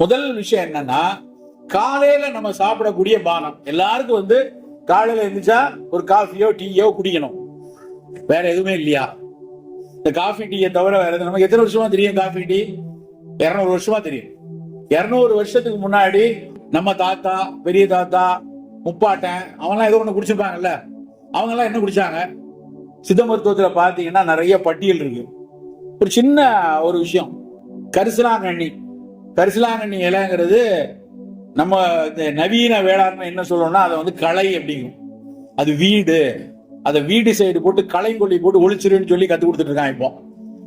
முதல் விஷயம் என்னன்னா காலையில நம்ம சாப்பிடக்கூடிய பானம். எல்லாருக்கும் வந்து காலையில எழுந்திரிச்சா ஒரு காஃபியோ டீயோ குடிக்கணும். வேற எதுவுமே இல்லையா? இந்த காஃபி டீயை தவிர வேற எதுவும் நமக்கு எத்தனை வருஷமா தெரியும் காஃபி டீ இரநூறு வருஷமா தெரியும். இரநூறு வருஷத்துக்கு முன்னாடி நம்ம தாத்தா பெரிய தாத்தா முப்பாட்டன் அவங்களாம் ஏதோ ஒன்று குடிச்சிருப்பாங்கல்ல? அவங்கெல்லாம் என்ன குடிச்சாங்க? சித்த மருத்துவத்தில் பார்த்தீங்கன்னா நிறைய பட்டியல் இருக்கு. ஒரு சின்ன ஒரு விஷயம். கரிசலாங்கண்ணி. கரிசலாங்கண்ணி இலைங்கிறது நம்ம இந்த நவீன வேளாண்மை என்ன சொல்லணும்னா அதை வந்து களை அப்படிங்கும். அது வீடு. அதை வீடு சைடு போட்டு களை கொல்லி போட்டு ஒளிச்சிருன்னு சொல்லி கத்து கொடுத்துட்டு இருக்கான் இப்போ.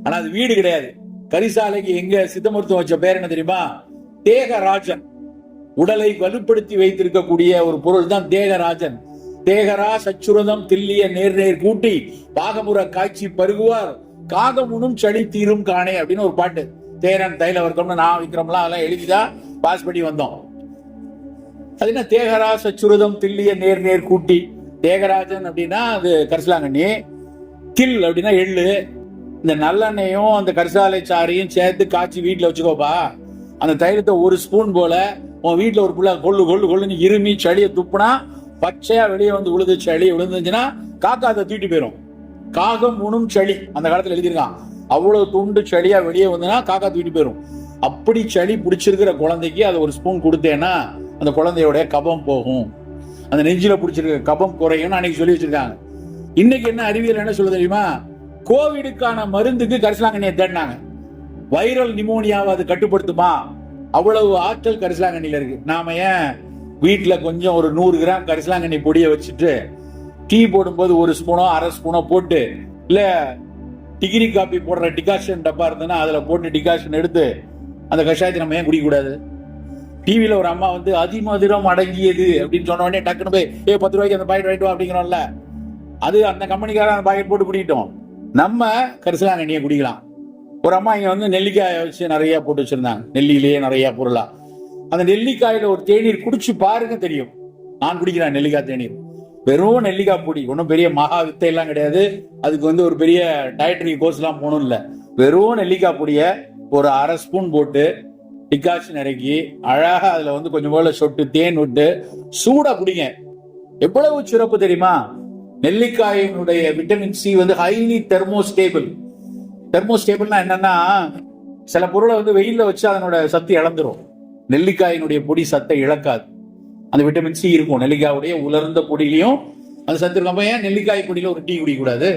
ஆனா அது வீடு கிடையாது. கரிசாலைக்கு எங்க சித்த மருத்துவம் வச்ச பேர் என்ன தெரியுமா? தேகராஜன். உடலை வலுப்படுத்தி வைத்திருக்கக்கூடிய ஒரு பொருள் தான் தேகராஜன். தேகரா சச்சுரதம் தில்லிய நேர் நேர் கூட்டி பாகமுற காய்ச்சி பருகுவார். காகமுனும் சளி தீரும் காணே அப்படின்னு ஒரு பாட்டு. தேரன் தைல வர்க்கம்னு நான் விக்ரம்லாம் அதெல்லாம் எழுதிதான் பாஸ் பண்ணி வந்தோம். அது என்ன தேகராச சுருதம் தில்லிய நேர் நேர் கூட்டி. தேகராஜன் அப்படின்னா அது கரிசலாங்கண்ணி. தில் அப்படின்னா எள்ளு. இந்த நல்லெண்ணையும் அந்த கரிசாலை சாரையும் சேர்த்து காய்ச்சி வீட்டில் வச்சுக்கோப்பா. அந்த தைலத்தை ஒரு ஸ்பூன் போல உன் வீட்டில் ஒரு பிள்ளை கொள்ளு கொள்ளு கொள்ளுன்னு இருமி சளியை துப்புனா பச்சையாக வெளியே வந்து உழுது சளி விழுந்துச்சுன்னா காக்கா அதை தூக்கிட்டு போயிடும் காகம் உணும் சளி. அந்த காலத்தில் எழுதியிருக்கான். அவ்வளவு துண்டு சளியா வெளியே வந்துன்னா காக்கா தூக்கிட்டு போயிடும் அப்படி சளி பிடிச்சிருக்கிற குழந்தைக்கு அதை ஒரு ஸ்பூன் கொடுத்தேன்னா அந்த குழந்தையோடைய கபம் போகும். அந்த நெஞ்சில பிடிச்சிருக்க கபம் குறையும்னு அன்னைக்கு சொல்லி வச்சிருக்காங்க. இன்னைக்கு என்ன அறிவியல் என்ன சொல்ல தெரியுமா? கோவிடுக்கான மருந்துக்கு கரிசலாங்கண்ணியை தேடினாங்க. வைரல் நிமோனியாவை அது கட்டுப்படுத்துமா? அவ்வளவு ஆற்றல் கரிசலாங்கண்ணில இருக்கு. நாம ஏன் வீட்டில் கொஞ்சம் ஒரு நூறு கிராம் கரிசலாங்கண்ணி பொடியை வச்சுட்டு டீ போடும்போது ஒரு ஸ்பூனோ அரை ஸ்பூனோ போட்டு இல்லை டிகிரி காப்பி போடுற டிகாஷன் டப்பா இருந்ததுன்னா அதில் போட்டு டிகாஷன் எடுத்து அந்த கஷாயத்தை நம்ம ஏன் குடிக்கக்கூடாது? டிவியில் ஒரு அம்மா வந்து அதிமதுரம் அடங்கியது அப்படின்னு சொன்ன உடனே டக்குன்னு போய் ஏ பத்து ரூபாய்க்கு அந்த பாக்கெட் வாங்கிட்டு வா அப்படிங்கிறோம்ல. அது அந்த கம்பெனிக்காரன் அந்த பாக்கெட் போட்டு குடிக்கிட்டோம். நம்ம கரிசலாங்கண்ணியை குடிக்கலாம். ஒரு அம்மா இங்கே வந்து நெல்லிக்காயை வச்சு நிறையா போட்டு வச்சுருந்தாங்க. நெல்லியிலேயே நிறையா பொருளாக அந்த நெல்லிக்காயில் ஒரு தேநீர் குடிச்சு பாருங்க தெரியும். நான் குடிக்கிறேன் நெல்லிக்காய் தேநீர். வெறும் நெல்லிக்காய் பொடி ஒன்றும் பெரிய மகா வித்தை எல்லாம் கிடையாது. அதுக்கு வந்து ஒரு பெரிய டயட்ரி கோர்ஸ் எல்லாம் போகணும் இல்லை. வெறும் நெல்லிக்காய் பொடியை ஒரு அரை ஸ்பூன் போட்டு டிகாஷன் இறக்கி அழகாக அதில் வந்து கொஞ்சம் போல சொட்டு தேன் விட்டு சூடாக குடிங்க. எவ்வளவு சிறப்பு தெரியுமா? நெல்லிக்காயினுடைய விட்டமின் சி வந்து ஹைலி தெர்மோஸ்டேபிள் தெர்மோஸ்டேபிள்னா என்னன்னா சில பொருளை வந்து வெயிலில் வச்சு அதனோட சத்து இழந்துரும். நெல்லிக்காயினுடைய பொடி சத்தை இழக்காது. அந்த விட்டமின் சி இருக்கும். நெல்லிக்காயுடைய உலர்ந்த பொடியிலையும் அது சத்து இருக்கும் ஏன் நெல்லிக்காய் பொடியில ஒரு டீ குடிக்கக்கூடாது?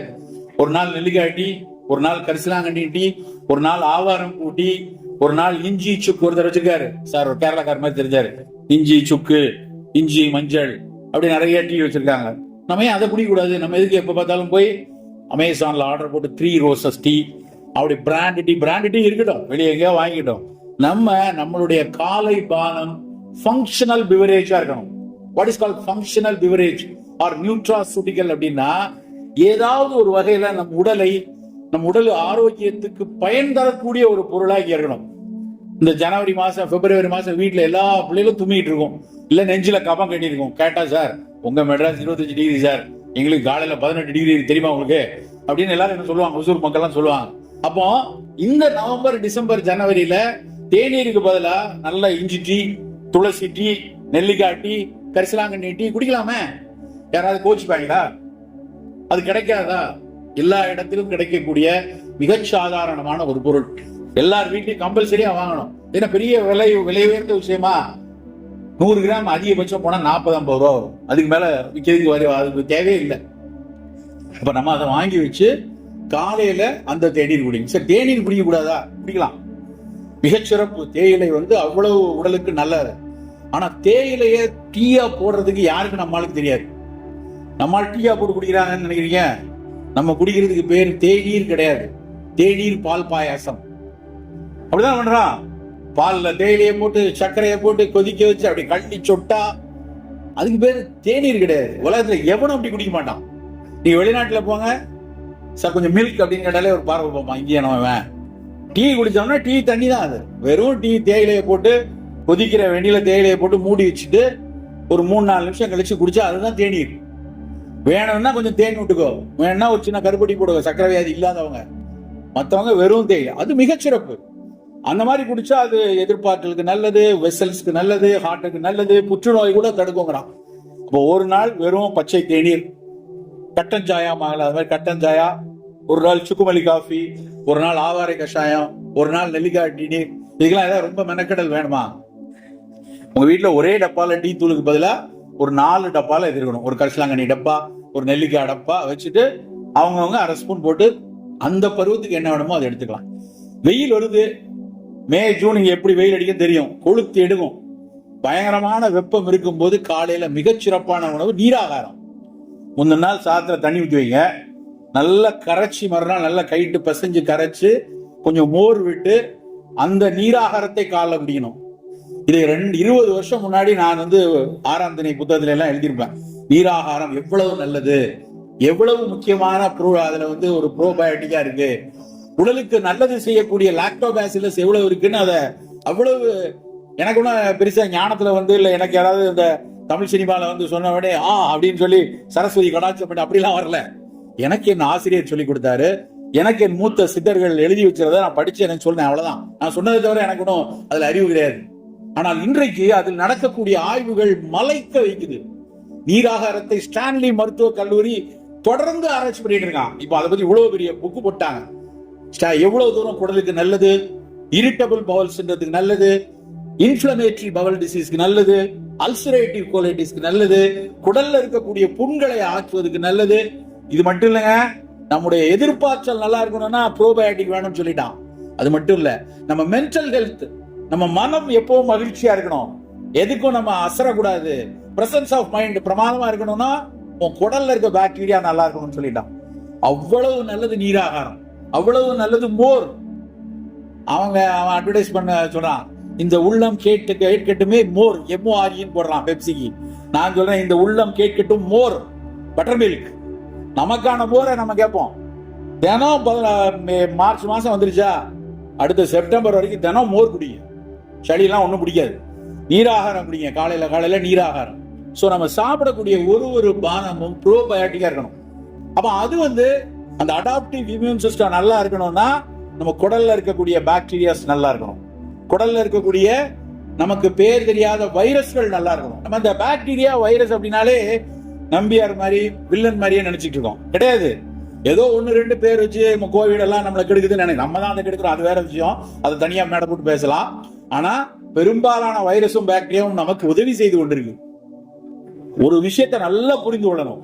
ஒரு நாள் நெல்லிக்காய் டீ ஒரு நாள் கரிசலாங்கண்ணி டீ ஒரு நாள் ஆவாரம் பூ டீ ஒரு நாள் இஞ்சி சுக்கு ஒருத்தர் வச்சிருக்காரு. சார் ஒரு கேரளாக்கார மாதிரி தெரிஞ்சாரு. இஞ்சி சுக்கு இஞ்சி மஞ்சள் அப்படி நிறைய டீ வச்சிருக்காங்க. நம்ம ஏன் அதை குடிக்கக்கூடாது? நம்ம எதுக்கு எப்ப பார்த்தாலும் போய் அமேசான்ல ஆர்டர் போட்டு த்ரீ ரோசஸ் டீ அப்படி பிராண்ட் டீ பிராண்ட் டீ இருக்கட்டும். வெளியே எங்கேயோ வாங்கிட்டோம் நம்ம நம்மளுடைய காலை பானம் ஃபங்க்ஷனல் பிவரேஜா இருக்கணும். What is call functional beverage or nutraceutical அப்படின்னா ஏதாவது ஒரு வகையில நம் உடலை நம் உடல் ஆரோக்கியத்துக்கு பயன் தரக்கூடிய ஒரு பொருளாக இருக்கணும். இந்த ஜனவரி மாசம் பிப்ரவரி மாசம் வீட்டில் எல்லா பிள்ளைகளும் தும்மிட்டு இருக்கும். இல்ல நெஞ்சில கபம் கட்டி இருக்கும். கேட்டா சார் உங்க மெட்ராஸ் இருபத்தஞ்சு டிகிரி சார். எங்களுக்கு காலையில பதினெட்டு டிகிரி தெரியுமா உங்களுக்கு? அப்படின்னு எல்லாரும் என்ன சொல்லுவாங்க? ஒசூர் மக்கள்லாம் சொல்லுவாங்க. அப்போ இந்த நவம்பர் டிசம்பர் ஜனவரியில தேநீருக்கு பதிலா நல்ல இஞ்சி டீ துளசி டீ நெல்லிக்காய் டீ கரிசலாங்கண்ணி டீ குடிக்கலாமே? யாராவது கோச்சுப்பாங்களா அது கிடைக்காதா? எல்லா இடத்திலும் கிடைக்கக்கூடிய மிகச் சாதாரணமான ஒரு பொருள். எல்லார் வீட்லயும் கம்பல்சரியா வாங்கணும். ஏன்னா பெரிய விலை விலை உயர்ந்த விஷயமா? நூறு கிராம் அதிகபட்சம் போனா நாற்பது ஐம்பது ரூபா வரும். அதுக்கு மேல விற்கிறதுக்கு வரி அதுக்கு தேவையே இல்லை. அப்ப நம்ம அதை வாங்கி வச்சு காலையில அந்த தேநீர் குடிங்க. சரி தேநீர் குடிக்க கூடாதா குடிக்கலாம். மிகச்சிறப்பு. தேயிலை வந்து அவ்வளவு உடலுக்கு நல்லது. ஆனா தேயிலைய டீயா போடுறதுக்கு யாருக்கு நம்மளுக்கு தெரியாது. நம்மால் டீயா போட்டு குடிக்கிறாங்கன்னு நினைக்கிறீங்க? நம்ம குடிக்கிறதுக்கு பேர் தேநீர் கிடையாது. தேநீர் பால் பாயாசம். அப்படிதான் பண்றான். பால்ல தேயிலையை போட்டு சர்க்கரையை போட்டு கொதிக்க வச்சு அப்படி கள்ளி சொட்டா அதுக்கு பேர் தேநீர் கிடையாது. உலகத்துல எவனும் அப்படி குடிக்க மாட்டான். நீங்க வெளிநாட்டுல போங்க. சார் கொஞ்சம் மில்க் அப்படின்னு கேட்டாலே ஒரு பார்வை பார்ப்பான். இந்தியா நம்ம டீ குடிச்சோம்னா டீ தண்ணி தான் அது. வெறும் டீ தேயிலையை போட்டு கொதிக்கிற வெண்ணில தேயிலையை போட்டு மூடி வச்சுட்டு ஒரு மூணு நாலு நிமிஷம் கழிச்சு குடிச்சா அதுதான் தேநீர். வேணும்னா கொஞ்சம் தேன் விட்டுக்கோ. வேணும்னா ஒரு சின்ன கருப்பட்டி போடுங்க. சக்கரை வியாதி இல்லாதவங்க. மற்றவங்க வெறும் தேயிலை. அது மிகச்சிறப்பு. அந்த மாதிரி குடிச்சா அது எதிர்பார்த்தலுக்கு நல்லது வெசல்ஸ்க்கு நல்லது ஹார்ட்டுக்கு நல்லது புற்றுநோய் கூட தடுக்குங்கிறான். இப்போ ஒரு நாள் வெறும் பச்சை தேநீர் கட்டன் சாயா மகள அது மாதிரி கட்டன் சாயா ஒரு நாள் சுக்குமல்லி காஃபி ஒரு நாள் ஆவாரை கஷாயம் ஒரு நாள் நெல்லிக்காய் டீ. இதுக்கெல்லாம் ஏதாவது ரொம்ப மெனக்கெடல் வேணுமா? உங்க வீட்டில் ஒரே டப்பால டீ தூளுக்கு பதிலா ஒரு நாலு டப்பால இது இருக்கணும். ஒரு கரிசலாங்கண்ணி டப்பா ஒரு நெல்லிக்காய் டப்பா வச்சுட்டு அவங்கவுங்க அரை ஸ்பூன் போட்டு அந்த பருவத்துக்கு என்ன வேணுமோ அதை எடுத்துக்கலாம். வெயில் வருது. மே ஜூன் இங்க எப்படி வெயில் அடிக்க தெரியும். கொளுத்து எடுக்கும். பயங்கரமான வெப்பம் இருக்கும்போது காலையில மிகச்சிறப்பான உணவு நீராகாரம். முந்தின நாள் சாத்திர தண்ணி ஊற்றி வைங்க. நல்லா கரைச்சி மறுநாள் நல்லா கைட்டு பசைஞ்சு கரைச்சு கொஞ்சம் மோர் விட்டு அந்த நீராகாரத்தை கால முடியணும் இதை ரெண்டு இருபது வருஷம் முன்னாடி நான் வந்து ஆறாம் திணை புத்தகத்துல எல்லாம் எழுதியிருப்பேன். நீராகாரம் எவ்வளவு நல்லது? எவ்வளவு முக்கியமான ப்ரோ அதுல வந்து ஒரு ப்ரோபயோட்டிக்கா இருக்கு. உடலுக்கு நல்லது செய்யக்கூடிய லாக்டோபாசிலஸ் எவ்வளவு இருக்குன்னு அதை அவ்வளவு எனக்கு ஒன்றும் பெருசா ஞானத்துல வந்து இல்லை. எனக்கு யாராவது இந்த தமிழ் சினிமாவில் வந்து சொன்ன உடனே ஆ அப்படின்னு சொல்லி சரஸ்வதி கடாட்சம் பண்ணி அப்படிலாம் வரல. எனக்கு என் ஆசிரியர் சொல்லி கொடுத்தாரு. எனக்கு என் மூத்த சித்தர்கள் எழுதி வச்சிருந்த நான் படிச்சு எனக்கு சொன்னேன் அவ்வளவுதான். நான் சொன்னதை தவிர எனக்கு ஒன்றும் அதுல அறிவு கிடையாது. ஆனால் இன்றைக்கு அதில் நடக்கக்கூடிய ஆய்வுகள் மலைக்க வைக்குது. நீராகாரத்தை ஸ்டான்லி மருத்துவக் கல்லூரி தொடர்ந்து ஆராய்ச்சி பண்ணிட்டு இருக்கான். இப்போ அதை பத்தி இவ்வளவு பெரிய புக்கு போட்டாங்க. எவ்வளவு தூரம் குடலுக்கு நல்லது? இரிட்டபிள் பவல் சின்றதுக்கு நல்லது. இன்ஃபிளமேட்டரி பவல் டிசீஸ்க்கு நல்லது. அல்சரேட்டிவ் கோலைட்டிஸ்க்கு நல்லது. குடல்ல இருக்கக்கூடிய புண்களை ஆற்றுவதற்கு நல்லது. இது மட்டும் இல்லைங்க நம்முடைய எதிர்பார்த்தல் நல்லா இருக்கணும்னா ப்ரோபயோட்டிக் வேணும்னு சொல்லிட்டான். அது மட்டும் இல்ல நம்ம மென்டல் ஹெல்த் நம்ம மனம் எப்பவும் மகிழ்ச்சியா இருக்கணும். எதுக்கும் நம்ம அசரக்கூடாது. பிரசன்ஸ் ஆஃப் மைண்ட் பிரமாதமா இருக்கணும்னா உன் குடல்ல இருக்க பாக்டீரியா நல்லா இருக்கணும்னு சொல்லிட்டான். அவ்வளவு நல்லது நீராகாரம். அவ்வளவு நல்லது மோர். அவங்க அவன் அட்வர்டைஸ் பண்ண சொல்றான் இந்த உள்ளம் கேட்டு கேட்கட்டுமே மோர் எம்ஓஆர்இன்னு போடுறான் பெப்சிக்கு நான் சொல்றேன் இந்த உள்ளம் கேட்கட்டும் மோர் பட்டர் மில்க் நமக்கான போரை நம்ம கேட்போம். தினம் மே- மார்ச் மாசம் வந்துருச்சா? அடுத்த செப்டம்பர் வரைக்கும் தினம் மோர் குடிங்க. சளியெல்லாம் ஒன்றும் பிடிக்காது நீராகாரம் குடிங்க. காலையில் காலையில் நீராகாரம். ஸோ நம்ம சாப்பிடக்கூடிய ஒரு ஒரு பானமும் ப்ரோபயாட்டிக்காக இருக்கணும். அப்போ அது வந்து அந்த அடாப்டிவ் இம்யூன் சிஸ்டம் நல்லா இருக்கணும்னா நம்ம குடல்ல இருக்கக்கூடிய பாக்டீரியாஸ் நல்லா இருக்கணும். குடல்ல இருக்கக்கூடிய நமக்கு பேர் தெரியாத வைரஸ்கள் நல்லா இருக்கணும். நம்ம இந்த பாக்டீரியா வைரஸ் அப்படின்னாலே நம்பியார் மாதிரி வில்லன் மாதிரியே நினைச்சிட்டு இருக்கோம். கிடையாது. ஏதோ ஒன்று ரெண்டு பேர் வச்சு நம்ம கோவிட் எல்லாம் நம்மளை கெடுக்குதுன்னு நினைக்கிறோம். நம்ம தான் அதை கெடுக்கிறோம். அது வேற விஷயம். அதை தனியா மேடை போட்டு பேசலாம். ஆனா பெரும்பாலான வைரஸும் பாக்டீரியாவும் நமக்கு உதவி செய்து கொண்டிருக்கு. ஒரு விஷயத்தை நல்லா புரிந்து கொள்ளணும்.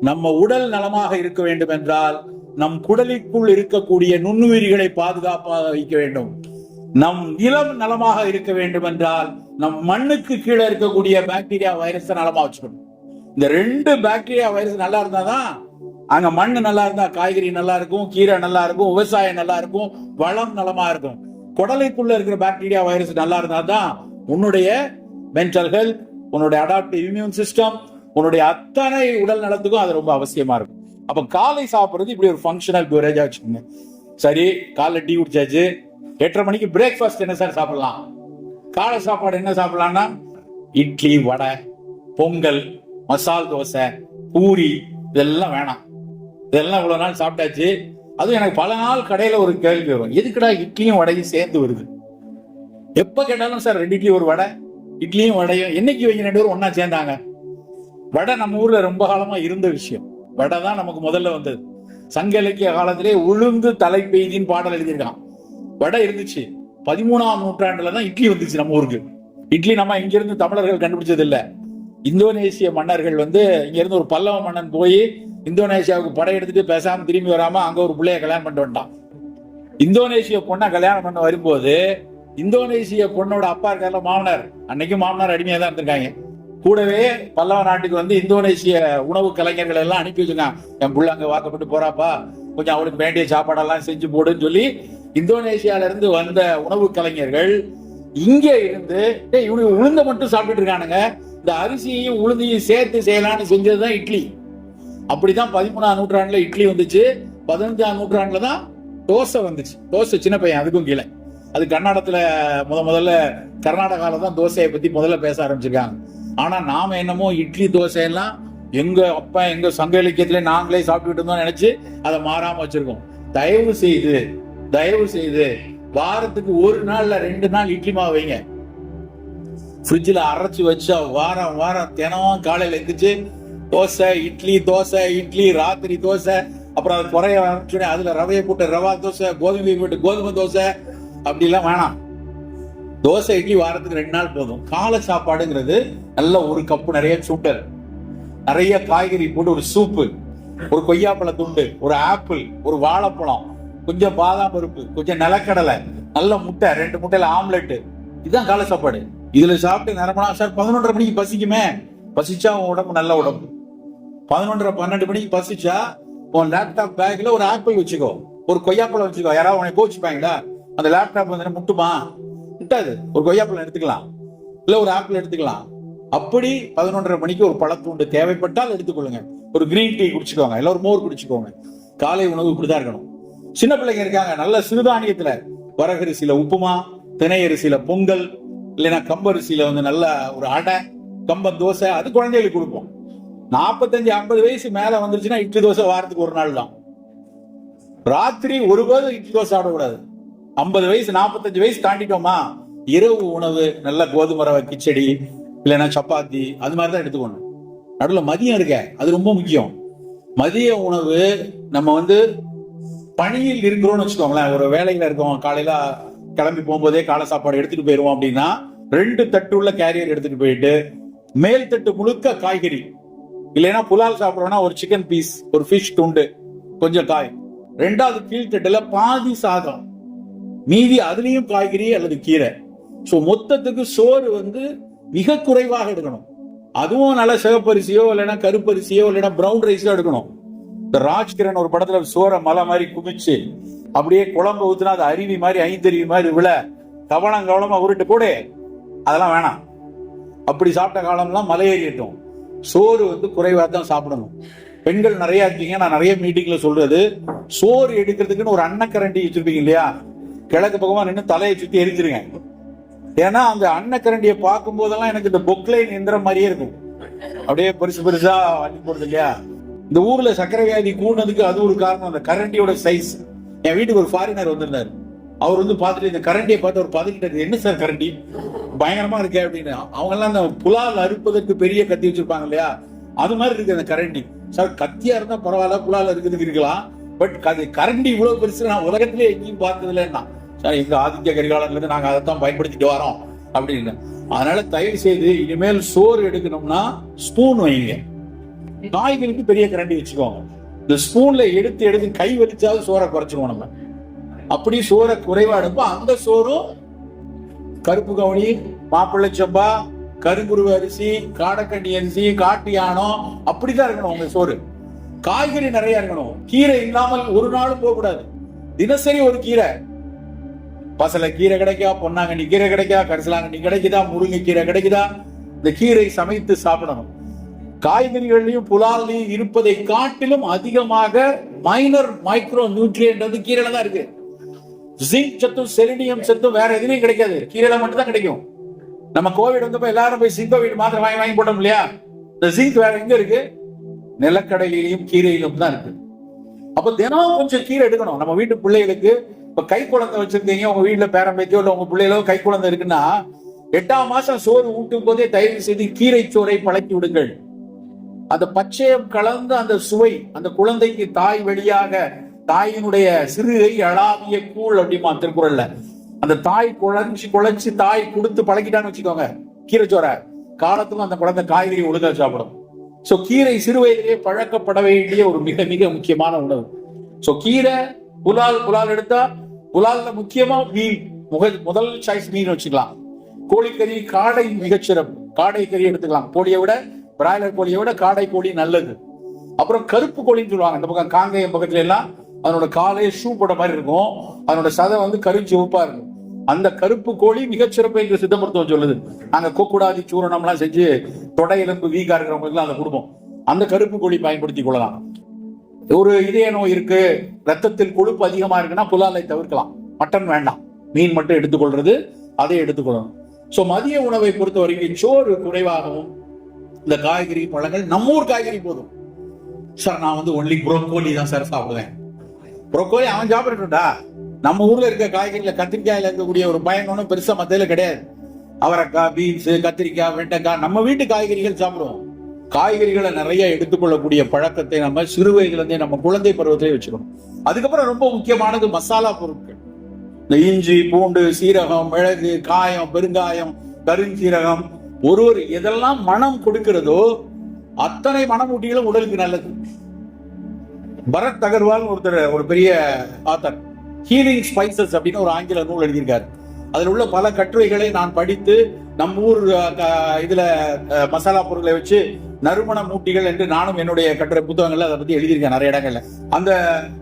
நம்ம உடல் நலமாக இருக்க வேண்டும் என்றால் நம் குடலுக்குள் இருக்கக்கூடிய நுண்ணுயிரிகளை பாதுகாப்பாக வைக்க வேண்டும். நம் நிலம் நலமாக இருக்க வேண்டும் என்றால் நம் மண்ணுக்கு கீழே இருக்கக்கூடிய பாக்டீரியா வைரஸை நலமா வச்சுக்கணும். இந்த ரெண்டு பாக்டீரியா வைரஸ் நல்லா இருந்தாதான் அங்க மண் நல்லா இருந்தா காய்கறி நல்லா இருக்கும் கீரை நல்லா இருக்கும் விவசாயம் நல்லா இருக்கும் வளம் நலமா இருக்கும். குடலைக்குள்ள இருக்கிற பாக்டீரியா வைரஸ் நல்லா இருந்தாதான் உன்னுடைய மென்டல் ஹெல்த் உன்னுடைய அடாப்டிவ் இம்யூன் சிஸ்டம் உன்னுடைய அத்தனை உடல் நலத்துக்கும் அது ரொம்ப அவசியமா இருக்கும். அப்ப காலை சாப்பிடுறது இப்படி ஒரு ஃபங்க்ஷனல் பியூரேஜா வச்சுக்கோங்க. சரி காலைல டீ குடிச்சாச்சு எட்டரை மணிக்கு பிரேக்ஃபாஸ்ட் என்ன சார் சாப்பிடலாம்? காலை சாப்பாடு என்ன சாப்பிடலாம்னா? இட்லி வடை பொங்கல் மசால் தோசை பூரி இதெல்லாம் வேணாம். இதெல்லாம் இவ்வளவு நாள் சாப்பிட்டாச்சு. அதுவும் எனக்கு பல நாள் கடையில ஒரு கேள்வி வரும். எதுக்குடா இட்லியும் வடையும் சேர்ந்து வருது? எப்ப கேட்டாலும் சார் ரெண்டு இட்லி ஒரு வடை. இட்லியும் வடையும். என்னைக்கு வைங்க ரெண்டு பேரும் ஒன்னா சேர்ந்தாங்க? வடை நம்ம ஊர்ல ரொம்ப காலமா இருந்த விஷயம். வடை தான் நமக்கு முதல்ல வந்தது. சங்க இலக்கிய காலத்திலே உளுந்து தலை பெய்தின்னு பாடல் எழுதியிருக்கான். வடை இருந்துச்சு. பதிமூணாம் நூற்றாண்டுல தான் இட்லி வந்துச்சு நம்ம ஊருக்கு. இட்லி நம்ம இங்கிருந்து தமிழர்கள் கண்டுபிடிச்சது இல்லை இந்தோனேசிய மன்னர்கள் வந்து இங்கேருந்து ஒரு பல்லவ மன்னன் போய் இந்தோனேசியாவுக்கு படையெடுத்துட்டு பேசாம திரும்பி வராம அங்க ஒரு பிள்ளைய கல்யாணம் பண்ணிட்டு வந்துட்டான். இந்தோனேசிய பொண்ணை கல்யாணம் பண்ண வரும்போது இந்தோனேசிய பொண்ணோட அப்பா இருக்கார்ல மாமனார். அன்னைக்கும் மாமனார் அடிமையா தான் இருந்திருக்காங்க. கூடவே பல்லவ நாட்டுக்கு வந்து இந்தோனேசிய உணவு கலைஞர்கள் எல்லாம் அனுப்பி வச்சுருக்காங்க. என் புள்ள அங்க வாக்கப்பட்டு போறாப்பா. கொஞ்சம் அவளுக்கு வேண்டிய சாப்பாடெல்லாம் செஞ்சு போடுன்னு சொல்லி இந்தோனேசியால இருந்து வந்த உணவு கலைஞர்கள் இங்கே இருந்து டேய் இவனுக்கு உளுந்த மட்டும் சாப்பிட்டுட்டு இருக்கானுங்க. இந்த அரிசியையும் உளுந்தையும் சேர்த்து செய்யலாம்னு செஞ்சதுதான் இட்லி. அப்படிதான் பதிமூணாம் நூற்றாண்டுல இட்லி வந்துச்சு. பதினஞ்சாம் நூற்றாண்டுல தான் தோசை வந்துச்சு. தோசை சின்ன பையன் அதுக்கும் கீழே. அது கர்நாடகத்துல முத முதல்ல கர்நாடகால தான் தோசையை பத்தி முதல்ல பேச ஆரம்பிச்சிருக்காங்க. ஆனா நாம என்னமோ இட்லி தோசை எல்லாம் எங்க அப்பா எங்க சங்க இலக்கியத்துல நாங்களே சாப்பிட்டுட்டு இருந்தோம் நினைச்சு அதை மாறாம வச்சிருக்கோம். தயவு செய்து தயவு செய்து வாரத்துக்கு ஒரு நாள்ல ரெண்டு நாள் இட்லி மாவு வைங்க. ஃப்ரிட்ஜில் அரைச்சி வச்சா வாரம் வாரம் தினம் காலையில் எந்திரிச்சு தோசை இட்லி தோசை இட்லி ராத்திரி தோசை அப்புறம் அது குறைய ஆரம்பிச்சோடனே அதில் ரவையை போட்டு ரவா தோசை கோதுமை போட்டு கோதுமை தோசை அப்படிலாம் வேணாம். தோசை இட்லி வாரத்துக்கு ரெண்டு நாள் போதும். காலை சாப்பாடுங்கிறது நல்ல ஒரு கப்பு நிறைய சூட்டர் நிறைய காய்கறி போட்டு ஒரு சூப்பு ஒரு கொய்யாப்பழ துண்டு ஒரு ஆப்பிள் ஒரு வாழைப்பழம் கொஞ்சம் பாதாம் பருப்பு கொஞ்சம் நிலக்கடலை நல்ல முட்டை ரெண்டு முட்டையில ஆம்லெட்டு இதுதான் காலை சாப்பாடு. இதுல சாப்பிட்டு நேரமா சார் பதினொன்றரை மணிக்கு பசிக்குமே. பசிச்சா உன் உடம்பு நல்ல உடம்பு. பதினொன்றரை பன்னெண்டு மணிக்கு பசிச்சா உன் லேப்டாப் பேக்ல ஒரு ஆப்பிள் வச்சுக்கோ. ஒரு கொய்யாப்பழம் வச்சுக்கோ. யாராவது உனக்கு கோச்சுப்பாங்களா? அந்த லேப்டாப் வந்து முட்டுமா? முட்டாது. ஒரு கொய்யாப்பழம் எடுத்துக்கலாம். இல்ல ஒரு ஆப்பிள் எடுத்துக்கலாம். அப்படி பதினொன்றரை மணிக்கு ஒரு பழத்துண்டு தேவைப்பட்டால் எடுத்துக்கொள்ளுங்க. ஒரு கிரீன் டீ குடிச்சுக்கோங்க. இல்ல ஒரு மோர் குடிச்சுக்கோங்க. காலை உணவு இப்படிதான் இருக்கணும். சின்ன பிள்ளைங்க இருக்காங்க. நல்ல சிறுதானியத்துல. வரகரிசியில உப்புமா தினையரிசியில பொங்கல் இல்லைன்னா கம்பரிசியில வந்து நல்ல ஒரு அடை கம்பம் தோசை அது குழந்தைகளுக்கு கொடுப்போம். நாற்பத்தஞ்சு ஐம்பது வயசு மேல வந்துருச்சுன்னா இட்லி தோசை வாரத்துக்கு ஒரு நாள் தான். ராத்திரி ஒருபோதும் இட்லி தோசை சாப்பிடக்கூடாது. ஐம்பது வயசு நாற்பத்தஞ்சு வயசு தாண்டிட்டோமா இரவு உணவு நல்ல கோதுமை ரவை கிச்சடி இல்லைன்னா சப்பாத்தி அது மாதிரி தான் எடுத்துக்கணும். நடுவில் மதியம் இருக்க அது ரொம்ப முக்கியம். மதிய உணவு நம்ம வந்து பணியில் இருக்கிறோம்னு வச்சுக்கோங்களேன். ஒரு வேலையில இருக்கோம் காலையில கிளம்பி போகும்போதே காலை சாப்பாடு எடுத்துட்டு போயிருவோம் அப்படின்னா ரெண்டு தட்டு உள்ள கேரியர் எடுத்துட்டு போயிட்டு மேல் தட்டு முழுக்க காய்கறி. இல்லைன்னா புலால் சாப்பிடுறோம்னா ஒரு சிக்கன் பீஸ் ஒரு ஃபிஷ் துண்டு கொஞ்சம் காய். ரெண்டாவது கீழ்த்தட்டுல பாதி சாதம். மீதி அதுலேயும் காய்கறி அல்லது கீரை. ஸோ மொத்தத்துக்கு சோறு வந்து மிக குறைவாக எடுக்கணும். அதுவும் நல்ல சிவப்பரிசியோ இல்லைன்னா கருப்பரிசியோ இல்லைன்னா ப்ரௌன் ரைஸோ எடுக்கணும். இந்த ராஜ்கிரண் ஒரு படத்துல சோறை மலை மாதிரி குமிச்சு அப்படியே குழம்பு ஊத்துனா அது அருவி மாதிரி ஐந்தருவி மாதிரி விழ. கவனம் கவனமா உருட்டு கூட அதெல்லாம் வேணாம். அப்படி சாப்பிட்ட காலம்லாம் மலையேறிட்டோம் சோறு வந்து குறைவாக தான் சாப்பிடணும். பெண்கள் நிறைய இருக்கீங்க நான் நிறைய மீட்டிங்ல சொல்றது. சோறு எடுக்கிறதுக்குன்னு ஒரு அன்னக்கரண்டி வச்சிருப்பீங்க இல்லையா? கிழக்கு பக்கமா நின்று தலையை சுத்தி எரிஞ்சிருங்க. ஏன்னா அந்த அன்னக்கரண்டியை பார்க்கும் போதெல்லாம் எனக்கு இந்த பொக்லைன் எந்திரம் மாதிரியே இருக்கும். அப்படியே பெருசு பெருசா வண்டி போடுது இல்லையா? இந்த ஊர்ல சக்கரை வியாதி கூடுனதுக்கு அது ஒரு காரணம். அந்த கரண்டியோட சைஸ் என் வீட்டுக்கு ஒரு ஃபாரினர் வந்திருந்தாரு. அவர் வந்து பார்த்துட்டு இந்த கரண்டியை பார்த்து ஒரு பதக்கிட்டாரு. என்ன சார் கரண்டி? பயங்கரமா இருக்கே அப்படின்னு. அவங்க எல்லாம் அந்த புலால் அறுப்பதற்கு பெரிய கத்தி வச்சிருப்பாங்க இல்லையா? அது மாதிரி இருக்கு அந்த கரண்டி. சார் கத்தியா இருந்தா பரவாயில்ல புலால் இருக்கிறதுக்கு இருக்கலாம். பட் அது கரண்டி இவ்வளவு பெருசு நான் உலகத்திலே எங்கேயும் பார்த்தது இல்லைன்னா சார் எங்க ஆதித்ய கரிகாலன்ல இருந்து நாங்க அதைத்தான் பயன்படுத்திட்டு வரோம் அப்படின்னு. அதனால தயவு செய்து இனிமேல் சோறு எடுக்கணும்னா ஸ்பூன் வைங்க. காய்கறிக்கு பெரிய கரண்டி வச்சுக்கோங்க. இந்த ஸ்பூன்ல எடுத்து எடுத்து கை வலிச்சாவது சோறை குறைச்சிருவோம் நம்ம. அப்படி சோறை குறைவா எடுப்போம் அந்த சோறும் கருப்பு கவுனி மாப்பிள்ளை சம்பா கருங்குருவு அரிசி காடக்கண்டி அரிசி காட்டு யானம் அப்படிதான் இருக்கணும் உங்க சோறு. காய்கறி நிறைய இருக்கணும். கீரை இல்லாமல் ஒரு நாளும் போக கூடாது. தினசரி ஒரு கீரை. பசல கீரை கிடைக்கா பொன்னாங்கண்ணி கீரை கிடைக்கா கரிசலாங்கண்ணி கிடைக்குதா முருங்கை கீரை கிடைக்குதா? இந்த கீரை சமைத்து சாப்பிடணும். காய்கறிகளையும் புலாலையும் இருப்பதை காட்டிலும் அதிகமாக மைனர் மைக்ரோ நியூட்ரியன்ட் வந்து கீரையில தான் இருக்கு. ஜிங்க் சத்தும் செலினியம் சத்தும் வேற எதுலையும் கிடைக்காது. கீரையில மட்டும் தான் கிடைக்கும். நம்ம கோவிட் வந்தப்ப எல்லாரும் போய் சிங்க வீடு மாத்திரம் வாங்கி வாங்கி போட்டோம் இல்லையா? இந்த ஜிங்க் வேற எங்க இருக்கு? நிலக்கடலையிலும் கீரையிலும் தான் இருக்கு. அப்ப தினம் கொஞ்சம் கீரை எடுக்கணும். நம்ம வீட்டு பிள்ளைகளுக்கு இப்ப கை குழந்தை வச்சிருக்கீங்க உங்க வீட்டுல பேரம்பேத்தியோ இல்ல உங்க பிள்ளைகளோ கை குழந்தை இருக்குன்னா எட்டாம் மாசம் சோறு ஊட்டும் போதே தயவு செய்து கீரை சோறை பழக்கி விடுங்கள். அந்த பச்சையம் கலந்த அந்த சுவை அந்த குழந்தைக்கு தாய் வழியாக தாயினுடைய சிறுகை அழாவிய கூழ் அப்படிமா திருக்குறள்ல. அந்த தாய் குழஞ்சி குழஞ்சி தாய் கொடுத்து பழகிட்டான்னு வச்சுக்கோங்க கீரை சோற. காலத்துக்கும் அந்த குழந்தை காய்கறி ஒழுங்கா சாப்பிடும். சோ கீரை சிறு வயதிலேயே பழக்கப்பட வேண்டிய ஒரு மிக மிக முக்கியமான உணவு. சோ கீரை புலால் புலால் எடுத்தா புலால்ல முக்கியமா மீன். முக முதல் சாய்ஸ் மீன் வச்சுக்கலாம். கோழிக்கறி காடை மிகச்சிறப்பு. காடை கறி எடுத்துக்கலாம். கோழியை விட பிராய்லர் கோழியை விட காடை கோழி நல்லது. அப்புறம் கருப்பு கோழின்னு சொல்லுவாங்க. இந்த பக்கம் காங்கேயம் பக்கத்துல எல்லாம் அதனோட காலையே ஷூ போட மாதிரி இருக்கும். அதனோட சதை வந்து கருஞ்சிவப்பா இருக்கும். அந்த கருப்பு கோழி மிகச்சிறப்பு என்று சித்த மருத்துவம் சொல்லுது. நாங்க கோக்குடாதி சூரணம் எல்லாம் செஞ்சு தொடை எலும்பு வீக்கா இருக்கிறவங்களுக்கு அதை கொடுப்போம். அந்த கருப்பு கோழி பயன்படுத்தி கொள்ளலாம். ஒரு இதய நோய் இருக்கு. ரத்தத்தில் கொழுப்பு அதிகமா இருக்குன்னா புலாலை தவிர்க்கலாம். மட்டன் வேண்டாம். மீன் மட்டும் எடுத்துக்கொள்றது அதை எடுத்துக்கொள்ளணும். சோ மதிய உணவை பொறுத்த வரைக்கும் சோறு குறைவாகவும் இந்த காய்கறி பழங்கள் நம்ம ஊர் காய்கறி போதும். சார் நான் வந்து ஒன்லி புரோக்கோலி தான் சார் சாப்பிடுவேன். ப்ரோக்கோலி அவன் சாப்பிடட்டும்டா. நம்ம ஊர்ல இருக்க காய்கறியில கத்திரிக்காயில இருக்கக்கூடிய ஒரு பயன் ஒன்றும் பெருசா மத்தியில கிடையாது. அவரைக்காய் பீன்ஸ் கத்திரிக்காய் வெண்டைக்காய் நம்ம வீட்டு காய்கறிகள் சாப்பிடுவோம். காய்கறிகளை நிறைய எடுத்துக்கொள்ளக்கூடிய பழக்கத்தை நம்ம சிறு நம்ம குழந்தை பருவத்திலே வச்சுக்கணும். அதுக்கப்புறம் ரொம்ப முக்கியமானது மசாலா பொருட்கள். இந்த இஞ்சி பூண்டு சீரகம் மிளகு காயம் பெருங்காயம் கருஞ்சீரகம் ஒரு ஒரு எதெல்லாம் மனம் கொடுக்கிறதோ அத்தனை மனமூட்டிகளும் உடலுக்கு நல்லது. பரத் அகர்வால் ஒருத்தர் ஒரு பெரிய ஆத்தர் ஹீலிங் ஸ்பைசஸ் அப்படின்னு ஒரு ஆங்கில நூல் எழுதியிருக்காரு. அதில் உள்ள பல கட்டுரைகளை நான் படித்து நம்ம ஊர் இதுல மசாலா பொருட்களை வச்சு நறுமண மூட்டிகள் என்று நானும் என்னுடைய கட்டுரை புத்தகங்கள்ல அதை பத்தி எழுதியிருக்கேன் நிறைய இடங்கள்ல. அந்த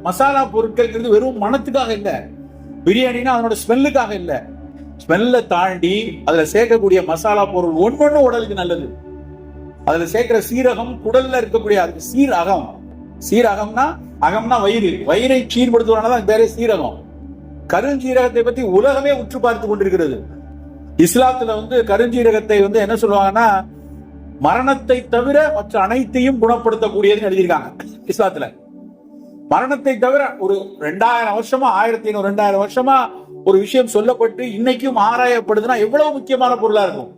மசாலா பொருட்கள்ங்கிறது வெறும் மனத்துக்காக இல்லை. பிரியாணினா அதனோட ஸ்மெல்லுக்காக இல்லை. ஸ்மெல்லை தாண்டி அதுல சேர்க்கக்கூடிய மசாலா பொருள் ஒன்னொன்னு உடலுக்கு நல்லது. அதுல சேர்க்கிற சீரகம் குடல்ல இருக்கக்கூடிய அதுக்கு சீர் அகம் சீரகம்னா அகம்னா வயிறு. வயிறை சீர்படுத்துவதனால பேரே சீரகம். கருஞ்சீரகத்தை பத்தி உலகமே உற்று பார்த்து கொண்டிருக்கிறது. இஸ்லாத்துல வந்து கருஞ்சீரகத்தை வந்து என்ன சொல்லுவாங்கன்னா மரணத்தை தவிர மற்ற அனைத்தையும் குணப்படுத்தக்கூடியதுன்னு எழுதியிருக்காங்க இஸ்லாத்துல. மரணத்தை தவிர ஒரு ரெண்டாயிரம் வருஷமா ஆயிரத்தி ஐநூறு ரெண்டாயிரம் வருஷமா ஒரு விஷயம் சொல்லப்பட்டு இன்னைக்கும் ஆராயப்படுதுன்னா எவ்வளவு முக்கியமான பொருளா இருக்கும்?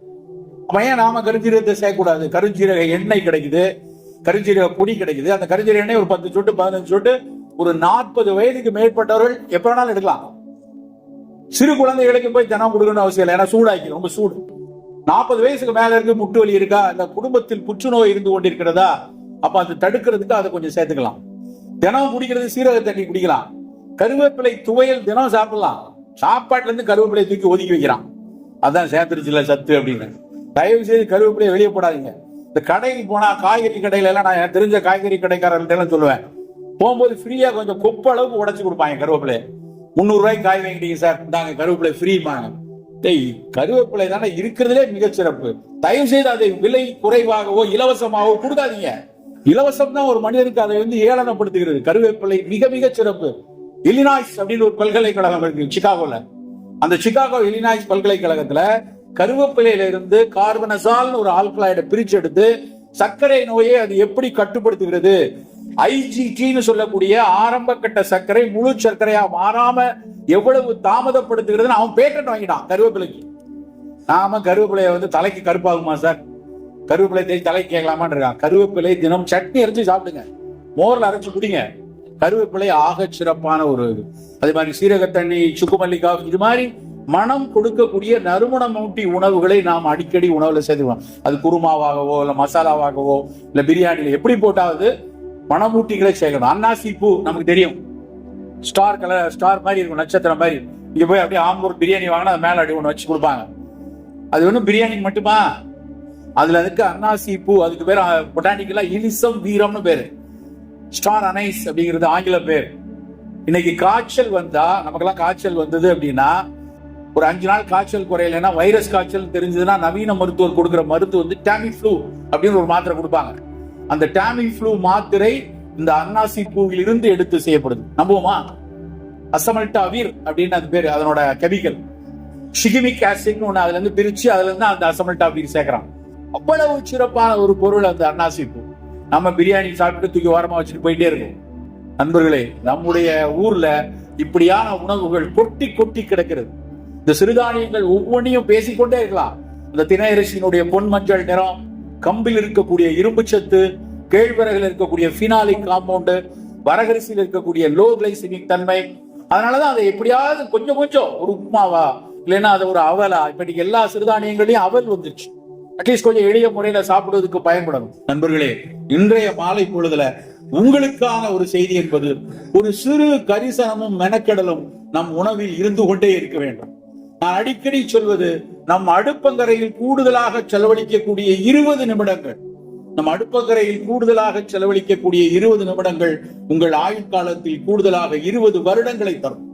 அப்ப ஏன் நாம கருஞ்சீரகத்தை செய்யக்கூடாது கருஞ்சீரக எண்ணெய் கிடைக்குது. கருஞ்சீரக பொடி கிடைக்குது. அந்த கருஞ்சீரக எண்ணெய் ஒரு பத்து சொட்டு பதினஞ்சு சொட்டு ஒரு நாற்பது வயதுக்கு மேற்பட்டவர்கள் எப்ப வேணாலும் எடுக்கலாம். சிறு குழந்தைகளுக்கு போய் தினம் கொடுக்கணும்னு அவசியம் இல்லை. ஏன்னா சூடாக்கி ரொம்ப சூடு. நாற்பது வயசுக்கு மேல இருக்கு முட்டு வலி இருக்கா? இந்த குடும்பத்தில் புற்றுநோய் இருந்து கொண்டிருக்கிறதா? அப்ப அது தடுக்கிறதுக்கு அதை கொஞ்சம் சேர்த்துக்கலாம். தினம் குடிக்கிறது சீரக தண்ணி குடிக்கலாம். கருவேப்பிலை துவையல் தினம் சாப்பிடலாம். சாப்பாட்டுல இருந்து கருவேப்பிலையை தூக்கி ஒதுக்கி வைக்கிறான். அதான் சேர்த்துருச்சுல சத்து அப்படின்னு. தயவு செய்து கருவேப்பிலையை வெளியே போடாதீங்க. இந்த கடைக்கு போனா காய்கறி கடையில எல்லாம் நான் எனக்கு தெரிஞ்ச காய்கறி கடைக்காரர்கிட்ட எல்லாம் சொல்லுவேன். போகும்போது ஃப்ரீயா கொஞ்சம் கொப்ப அளவுக்கு உடச்சு கொடுப்பாங்க கருவேப்பிலை முந்நூறு ரூபாய்க்கு காய் வாங்கிட்டீங்க சார். இந்தாங்க கருவேப்பிலை ஃப்ரீமாங்க டேய் கருவேப்பிலை தானே இருக்கிறதுலே மிகச்சிறப்பு. தயவு செய்து அதை விலை குறைவாகவோ இலவசமாகவோ கொடுக்காதீங்க. இலவசம் தான் ஒரு மனிதனுக்கு அதை வந்து ஏளனப்படுத்துகிறது. கருவேப்பிலை மிக மிக சிறப்பு இலினாய்ஸ் அப்படின்னு ஒரு பல்கலைக்கழகம் இருக்கு சிகாகோல அந்த சிகாகோ இலினாய்ஸ் பல்கலைக்கழகத்துல கருவேப்பிலையில இருந்து கார்பனசால்னு ஒரு ஆல்கலாய்டை பிரிச்சு எடுத்து சர்க்கரை நோயை அது எப்படி கட்டுப்படுத்துகிறது? ஐஜிடின்னு சொல்லக்கூடிய ஆரம்ப கட்ட சர்க்கரை முழு சர்க்கரையா மாறாம எவ்வளவு தாமதப்படுத்துகிறதுன்னு அவன் பேட்டன் வாங்கிட்டான் கருவேப்பிலைக்கு. நாம கருவேப்பிலையை வந்து தலைக்கு கருப்பாகுமா சார் கருவேப்பிலை தேய்ச்சி தலைக்கு கேட்கலாமான்னு இருக்கான். கருவேப்பிலை தினம் சட்னி அரைச்சு சாப்பிடுங்க. மோரில் அரைச்சு குடிங்க. கருவேப்பிலை ஆக சிறப்பான ஒரு இது. அதே மாதிரி சீரக தண்ணி சுக்குமல்லி இது மாதிரி மனம் கொடுக்கக்கூடிய நறுமணம் ஊட்டி உணவுகளை நாம் அடிக்கடி உணவுல சேர்த்துக்கலாம். அது குருமாவாகவோ இல்ல மசாலாவாகவோ இல்ல பிரியாணியில எப்படி போட்டாவது மணமூட்டிகளை சேர்க்கணும் அன்னாசி பூ நமக்கு தெரியும். ஸ்டார் கலர் ஸ்டார் மாதிரி இருக்கும் நட்சத்திரம் மாதிரி. இங்க போய் அப்படியே ஆம்பூர் பிரியாணி வாங்கினா அது மேல அப்படி ஒன்று வச்சு கொடுப்பாங்க. அது ஒன்றும் பிரியாணி மட்டுமா? அதுல அதுக்கு அன்னாசி பூ அதுக்கு பேர் பொட்டானிக்கலா இலிசம் வீரம்னு பேரு. ஸ்டார் அனைஸ் அப்படிங்கிறது ஆங்கில பேர். இன்னைக்கு காய்ச்சல் வந்தா நமக்கெல்லாம் காய்ச்சல் வந்தது அப்படின்னா ஒரு அஞ்சு நாள் காய்ச்சல் குறையலைன்னா வைரஸ் காய்ச்சல் தெரிஞ்சதுன்னா நவீன மருத்துவர் கொடுக்குற மருந்து வந்து டேமி ஃப்ளூ அப்படின்னு ஒரு மாத்திரை கொடுப்பாங்க. அந்த டேமி ஃப்ளூ மாத்திரை இந்த அன்னாசி பூவில் இருந்து எடுத்து செய்யப்படுது. நம்புவோமா? அசமல்டாவீர் அப்படின்னு அது பேர் அதனோட கெமிக்கல். ஷிகிமிக் ஆசிட்னு ஒண்ணு அதுல இருந்து பிரிச்சு அதுல இருந்து அந்த அசமல்டாவீர் சேர்க்கறான். அவ்வளவு சிறப்பான ஒரு பொருள் அந்த அன்னாசி பூ. நம்ம பிரியாணி சாப்பிட்டு தூக்கி ஓரமா வச்சுட்டு போயிட்டே இருக்கும். நண்பர்களே நம்முடைய ஊர்ல இப்படியான உணவுகள் கொட்டி கொட்டி கிடக்கிறது. இந்த சிறுதானியங்கள் ஒவ்வொன்றையும் பேசிக்கொண்டே இருக்கலாம். இந்த தினை அரிசியினுடைய பொன் மஞ்சள் நிறம் கம்பில் இருக்கக்கூடிய இரும்பு சத்து கேழ்வரகில் இருக்கக்கூடிய ஃபினாலிக் காம்பவுண்டு வரகரிசியில் இருக்கக்கூடிய லோ கிளைசிமிக் தன்மை. அதனாலதான் அதை எப்படியாவது கொஞ்சம் கொஞ்சம் ஒரு உப்புமாவா இல்லைன்னா அது ஒரு அவலா இப்ப எல்லா சிறுதானியங்களையும் அவல் வந்துருச்சு. அட்லீஸ்ட் கொஞ்சம் எளிய முறையில சாப்பிடுவதற்கு பயன்படும் நண்பர்களே இன்றைய மாலை பொழுதுல உங்களுக்கான ஒரு செய்தி என்பது ஒரு சிறு கரிசனமும் மெனக்கெடலும் நம் உணவில் இருந்து கொண்டே இருக்க வேண்டும். நான் அடிக்கடி சொல்வது நம் அடுப்பங்கரையில் கூடுதலாக செலவழிக்கக்கூடிய இருபது நிமிடங்கள். நம் அடுப்பங்கரையில் கூடுதலாக செலவழிக்கக்கூடிய இருபது நிமிடங்கள் உங்கள் ஆயுட்காலத்தில் கூடுதலாக இருபது வருடங்களை தரும்.